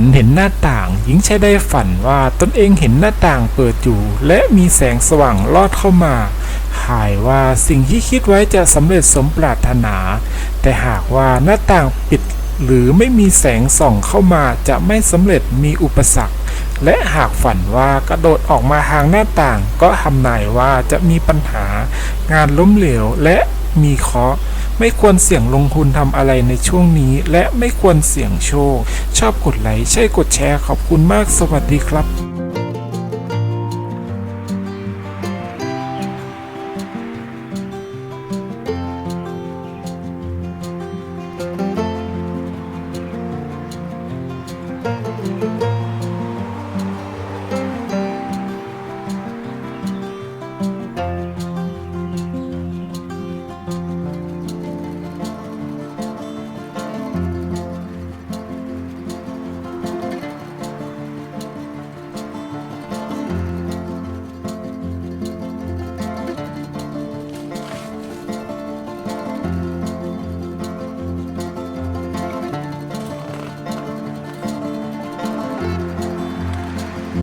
นเห็นหน้าต่าง หญิงชายได้ฝันว่าตนเองเห็นหน้าต่างเปิดอยู่ และมีแสงสว่างลอดเข้ามาหายว่าสิ่งที่คิดไว้จะสำเร็จสมปรารถนา แต่หากว่าหน้าต่างปิดหรือไม่มีแสงส่องเข้ามาจะไม่สำเร็จมีอุปสรรค และหากฝันว่ากระโดดออกมาทางหน้าต่าง ก็ทำนายว่าจะมีปัญหางานล้มเหลวและมีเคราะห์ ไม่ควรเสี่ยงลงทุนทำอะไรในช่วงนี้ และไม่ควรเสี่ยงโชค ชอบกดไลค์ใช่กดแชร์ขอบคุณมากสวัสดีครับ